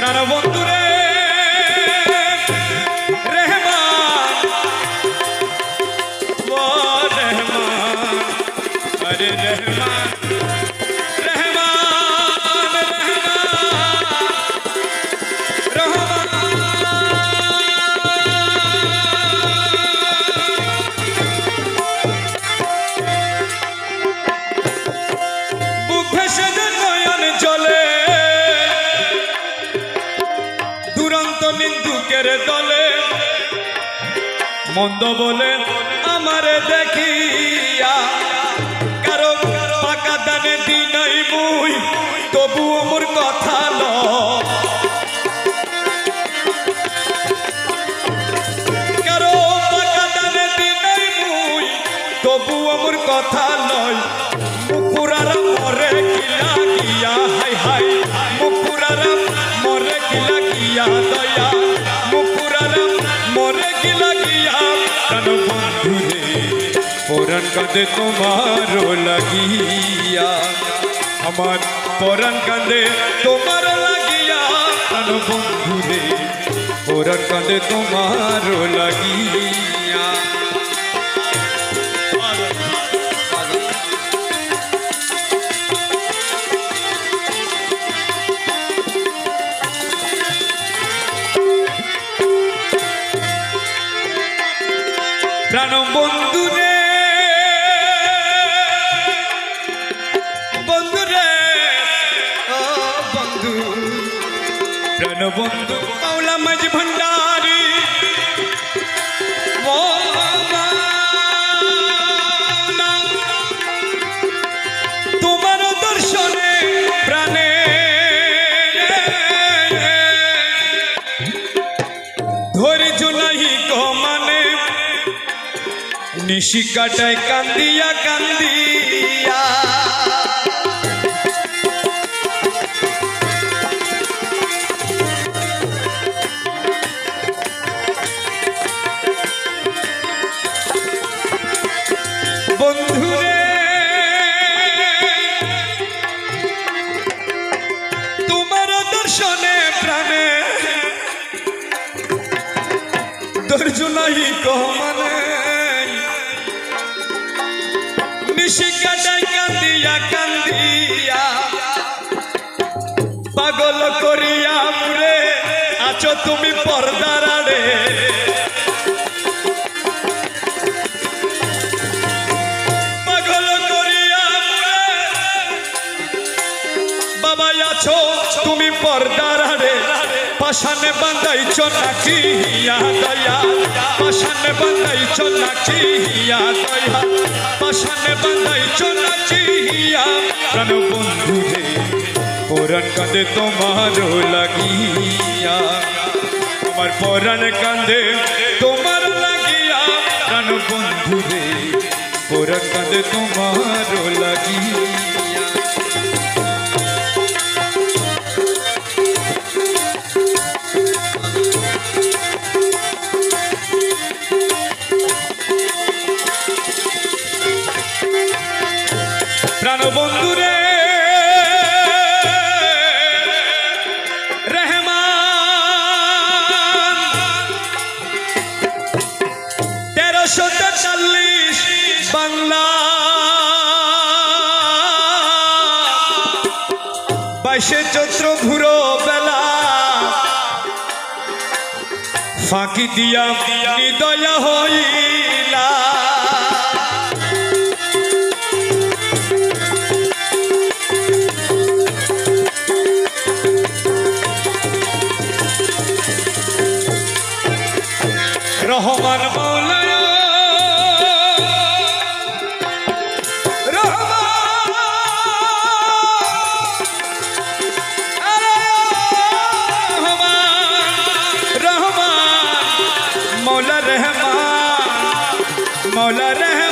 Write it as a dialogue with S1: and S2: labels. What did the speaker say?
S1: প্রাণবন্ধুরে রেহমান ও রেহমান আরে রেহমান মন্দ বলে আমার দেখিয়া কারও পাকা দানে দিনই মুই তবু মোর কথা ল। কারও পাকা দানে দিনই মুই তবু মোর কথা লয়। পরাণ কাঁদে তোমারও লাগিয়া। আমার পরাণ কাঁদে তোমার লাগিয়া। কান বন্ধুরে, পরাণ কাঁদে তোমারও লাগিয়া। প্রাণ বন্ধুরে বন্ধুরে প্রাণ বন্ধু মাওলা মাঝ ভণ্ডারি তোমার দর্শনে প্রাণে ধৈর্য নাহি কমানে নিশি কাটায় কান্দিয়া কান্দিয়া বন্ধুরে। তোমার দর্শনে প্রাণে। নাহি কমানে। নিশিকাটাই কান্দিয়া কান্দিয়া। পাগল করিয়া মুরে আছো তুমি পর্দার পর্দার আড়ে পাশানে বান্ধাইছ নাকি হিয়া দয়া? পাশানে বান্ধাইছ নাকি হিয়া দয়া? পাশানে বান্ধাইছ নাকি হিয়া? প্রাণ বন্ধু রে, পরাণ কাঁদে তোমারও লাগিয়া। আমার পরাণ কাঁদে তোমার লাগিয়া। প্রাণ বন্ধু রে, পরাণ কাঁদে তোমারও লাগিয়া। প্রাণ বন্ধুরে রহমান। তেরোশো তেতাল্লিশ ভুরো বেলা। ফাঁকি দিয়া নিদয়া হইলা রহমান মৌলায় মৌলা রহমান। মৌলা রহমান।